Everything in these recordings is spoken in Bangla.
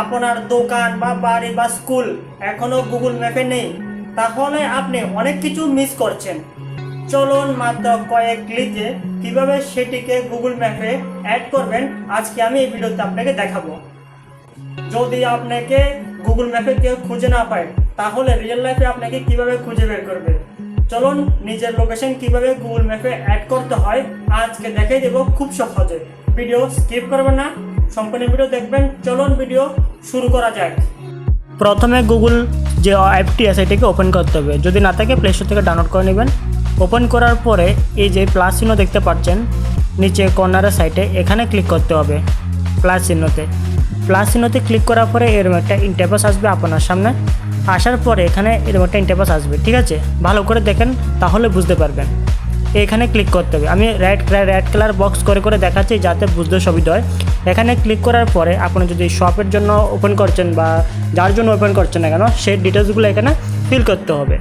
আপনার দোকান বা বাড়ি বা স্কুল এখনও গুগল ম্যাপে নেই, তাহলে আপনি অনেক কিছু মিস করছেন। চলুন মাত্র কয়েক ক্লিকে কীভাবে সেটিকে গুগল ম্যাপে অ্যাড করবেন, আজকে আমি এই ভিডিওতে আপনাকে দেখাবো। যদি আপনাকে গুগল ম্যাপে কেউ খুঁজে না পায়, তাহলে রিয়েল লাইফে আপনাকে কীভাবে খুঁজে বের করবে? চলুন নিজের লোকেশন কীভাবে গুগল ম্যাপে অ্যাড করতে হয়, আজকে দেখাই দেবো খুব সহজে। ভিডিও স্কিপ করবেন না। সম্পূর্ণ ভিডিও দেখবেন। চলুন ভিডিও শুরু করা যাক। প্রথমে গুগল যে অ্যাপটি আছে, এটাকে ওপেন করতে হবে। যদি না থাকে প্লে স্টোর থেকে ডাউনলোড করে নেবেন। ওপেন করার পরে এই যে প্লাস চিহ্ন দেখতে পাচ্ছেন, নিচে কর্নারের সাইডে এখানে ক্লিক করতে হবে প্লাস চিহ্নতে। প্লাস চিহ্নতে ক্লিক করার পরে এরকম একটা ইন্টারফেস আসবে আপনার সামনে। আসার পরে এখানে এরকম একটা ইন্টারফেস আসবে, ঠিক আছে? ভালো করে দেখেন, তাহলে বুঝতে পারবেন। এখানে ক্লিক করতে হবে। আমি রেড রেড কালার বক্স করে করে দেখাচ্ছি যাতে বুঝতে সুবিধা হয়। এখানে ক্লিক করার পরে আপনি যদি শপের জন্য ওপেন করছেন বা যার জন্য ওপেন করছেন না কেন, সেই ডিটেলসগুলো এখানে ফিল করতে হবে।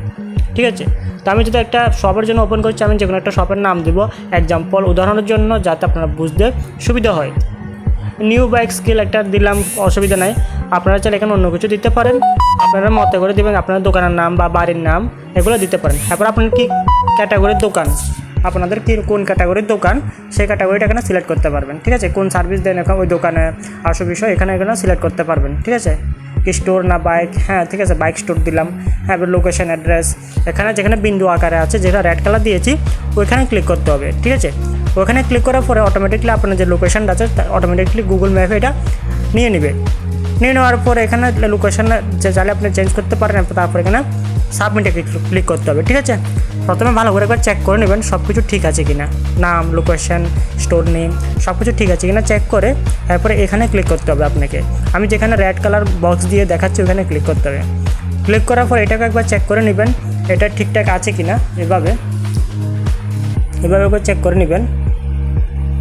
ঠিক আছে? তো আমি যদি একটা শপের জন্য ওপেন করছি, আমি যে কোনো একটা শপের নাম দেবো। এক্সাম্পল উদাহরণের জন্য যাতে আপনারা বুঝতে সুবিধা হয়। নিউ বাইক স্কিল একটা দিলাম, অসুবিধা নাই। আপনারা চাইলে এখানে অন্য কিছু দিতে পারেন। আপনারা মতে করে দেবেন আপনার দোকানের নাম বা বাড়ির নাম, এগুলো দিতে পারেন। তারপর আপনার কি ক্যাটাগরির দোকান। আপনাদের কি কোন ক্যাটাগরির দোকান, সেই ক্যাটাগরিটা এখানে সিলেক্ট করতে পারবেন, ঠিক আছে? কোন সার্ভিস দেন এখন, ওই দোকানে আসো বিষয়, এখানে এখানে সিলেক্ট করতে পারবেন, ঠিক আছে? কি স্টোর না বাইক হ্যাঁ ঠিক আছে বাইক স্টোর দিলাম। হ্যাঁ লোকেশন অ্যাড্রেস এখানে যেখানে বিন্দু আকারে আছে যেটা রেড কালার দিয়েছি, ওইখানে ক্লিক করতে হবে, ঠিক আছে? ওখানে ক্লিক করার পরে অটোমেটিকলি আপনার যে লোকেশানটা আছে, তা অটোমেটিকলি গুগল ম্যাপে এটা নিয়ে নেবে। নিয়ে নেওয়ার পরে এখানে লোকেশন যে চাইলে আপনি চেঞ্জ করতে পারেন, তারপর এখানে সাবমিটে ক্লিক করতে হবে, ঠিক আছে? প্রথমে ভালো করে একবার চেক করে নেবেন সব কিছু ঠিক আছে কিনা। নাম লোকেশন স্টোর নেম সব কিছু ঠিক আছে কিনা চেক করে তারপরে এখানে ক্লিক করতে হবে আপনাকে। আমি যেখানে রেড কালার বক্স দিয়ে দেখাচ্ছি ওখানে ক্লিক করতে হবে। ক্লিক করার পর এটাকে একবার চেক করে নেবেন, এটা ঠিকঠাক আছে কিনা এভাবে। এভাবে একবার চেক করে নেবেন।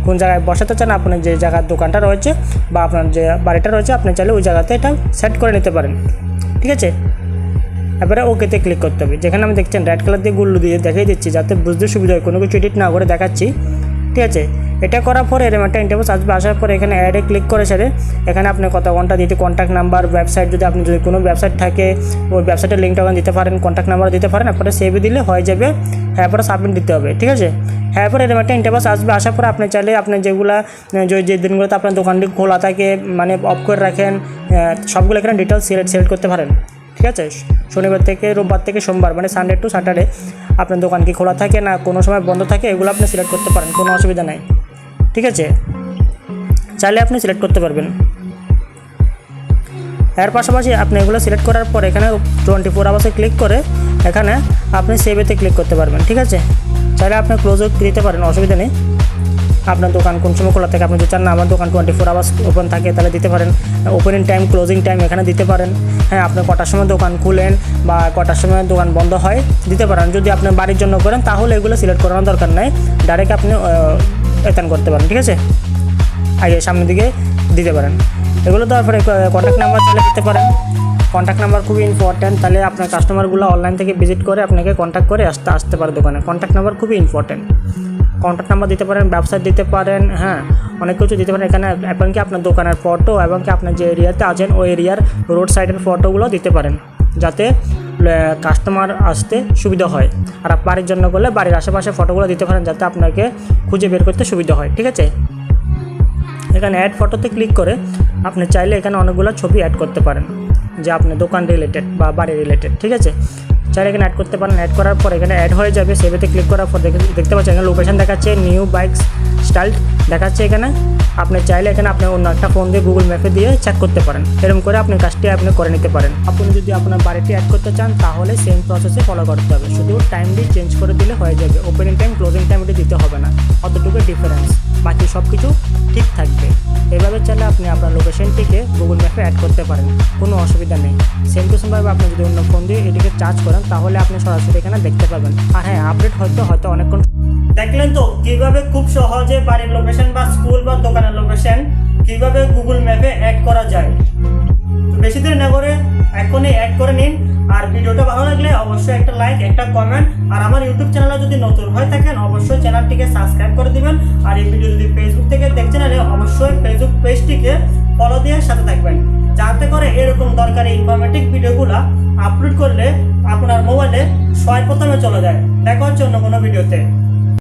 কোন জায়গায় বসাতে চান আপনার যে জায়গার দোকানটা রয়েছে বা আপনার যে বাড়িটা রয়েছে, আপনি চাইলে ওই জায়গাতে এটা সেট করে নিতে পারেন। ঠিক আছে? এবারে ওকেতে ক্লিক করতে হবে। যেখানে আমি দেখছেন রেড কালার দিয়ে গুল্লু দিয়ে দেখিয়ে দিচ্ছি, যাতে বুঝতে সুবিধা হয়, কোনো কিছু এডিট না করে দেখাচ্ছি। ঠিক আছে? এটা করার পরে এরকম একটা ইন্টারভিউ আসবে, আসার পরে এখানে অ্যাডে ক্লিক করে সেরে এখানে আপনি কত ঘণ্টা দিতে কন্ট্যাক্ট নাম্বার ওয়েবসাইট যদি আপনি, যদি কোনো ওয়েবসাইট থাকে, ওই ওয়েবসাইটের লিঙ্কটা ওখানে দিতে পারেন কন্ট্যাক্ট নাম্বার দিতে পারেন, তারপরে সেভে দিলে হয়ে যাবে হ্যাঁ পরে সাবমিট দিতে হবে। ঠিক আছে? হ্যাঁ পরে এরকম একটা ইন্টারভিউ আসবে, আসার পরে আপনি চাইলে আপনি যেগুলা যে দিনগুলোতে আপনার দোকানটি খোলা থাকে মানে অফ করে রাখেন সবগুলো এখানে ডিটেলস সিলেক্ট সিলেক্ট করতে পারেন। ঠিক আছে? শনিবার থেকে রোববার থেকে সোমবার মানে সানডে টু স্যাটারডে আপনার দোকান কি খোলা থাকে না কোনো সময় বন্ধ থাকে, এগুলো আপনি সিলেক্ট করতে পারেন, কোনো অসুবিধা নাই। ঠিক আছে? চাইলে আপনি সিলেক্ট করতে পারবেন। এর পাশাপাশি আপনি এগুলো সিলেক্ট করার পর এখানে টোয়েন্টি ফোর আওয়ার্সে ক্লিক করে এখানে আপনি সেভেতে ক্লিক করতে পারবেন, ঠিক আছে? চাইলে আপনি ক্লোজও দিতে পারেন, অসুবিধা নেই। আপনার দোকান কোন সময় খোলা থাকে, আপনি যদি চান না আমার দোকান টোয়েন্টি ফোর আওয়ার্স ওপেন থাকে, তাহলে দিতে পারেন। ওপেনিং টাইম ক্লোজিং টাইম এখানে দিতে পারেন। হ্যাঁ আপনি কটার সময় দোকান খুলেন বা কটার সময় দোকান বন্ধ হয়, দিতে পারেন। যদি আপনি বাড়ির জন্য করেন, তাহলে এগুলো সিলেক্ট করানোর দরকার নাই। ডাইরেক্ট আপনি এতান করতে পারেন, ঠিক আছে? আগে সামনের দিকে দিতে পারেন। এগুলো দেওয়ার পরে কন্ট্যাক্ট নাম্বার চাইলে দিতে পারেন। কন্ট্যাক্ট নাম্বার খুবই ইম্পর্ট্যান্ট তাহলে আপনার কাস্টমারগুলো অনলাইন থেকে ভিজিট করে আপনাকে কন্ট্যাক্ট করে আসতে আসতে পারে দোকানে। কন্ট্যাক্ট নাম্বার খুবই ইম্পর্ট্যান্ট কন্ট্যাক্ট নাম্বার দিতে পারেন ব্যবসায় দিতে পারেন হ্যাঁ অনেক কিছু দিতে পারেন। এখানে এবং কি আপনার দোকানের ফটো এবং কি আপনার যে এরিয়াতে আছেন, ওই এরিয়ার রোড সাইডের ফটোগুলো দিতে পারেন, যাতে কাস্টমার আসতে সুবিধা হয়। আর বাড়ির জন্য করলে বাড়ির আশেপাশে ফটোগুলো দিতে পারেন, যাতে আপনাকে খুঁজে বের করতে সুবিধা হয়, ঠিক আছে? এখানে অ্যাড ফটোতে ক্লিক করে আপনি চাইলে এখানে অনেকগুলো ছবি অ্যাড করতে পারেন, যে আপনি দোকান রিলেটেড বা বাড়ি রিলেটেড ঠিক আছে? চাইলে এখানে অ্যাড করতে পারেন। অ্যাড করার পর এখানে অ্যাড হয়ে যাবে। সেভেতে ক্লিক করার পর দেখে- দেখতে পাচ্ছেন এখানে লোকেশন দেখাচ্ছে নিউ বাইকস স্টাইল দেখাচ্ছে এখানে। আপনি চাইলে এখানে আপনি অন্য একটা ফোন দিয়ে গুগল ম্যাপে দিয়ে চেক করতে পারেন। এরকম করে আপনি কাজটি আপনি করে নিতে পারেন। আপনি যদি আপনার বাড়িটি অ্যাড করতে চান, তাহলে সেম প্রসেসে ফলো করতে হবে। শুধু টাইমটি চেঞ্জ করে দিলে হয়ে যাবে। ওপেনিং টাইম ক্লোজিং টাইম এটি দিতে হবে না। অতটুকু ডিফারেন্স বাকি সব কিছু ঠিক থাকবে। এভাবে চাইলে আপনি আপনার লোকেশনটিকে গুগল ম্যাপে অ্যাড করতে পারেন। কোনো অসুবিধা নেই। সেম টু সেমভাবে আপনি যদি অন্য ফোন দিয়ে এটিকে চার্জ করেন, তাহলে আপনি সরাসরি এখানে দেখতে পাবেন। আর হ্যাঁ আপডেট হয়তো হয়তো অনেকক্ষণ দেখলেন তো কীভাবে খুব সহজে বাড়ির লোকেশন বা স্কুল বা দোকানের লোকেশন কীভাবে গুগল ম্যাপে অ্যাড করা যায়। বেশি দেরি না করে এখনই অ্যাড করে নিন। আর ভিডিওটা ভালো লাগলে অবশ্যই একটা লাইক একটা কমেন্ট আর আমার ইউটিউব চ্যানেলে যদি নতুন হয়ে থাকেন, অবশ্যই চ্যানেলটিকে সাবস্ক্রাইব করে দিবেন। আর এই ভিডিও যদি ফেসবুক থেকে দেখছেন অবশ্যই ফেসবুক পেজটিকে ফলো দিয়ে সাথে থাকবেন। যাতে করে এরকম দরকারি ইনফরমেটিভ ভিডিওগুলো আপলোড করলে আপনার মোবাইলে সবাই প্রথমে চলে যায়। দেখা হচ্ছে অন্য কোনো ভিডিওতে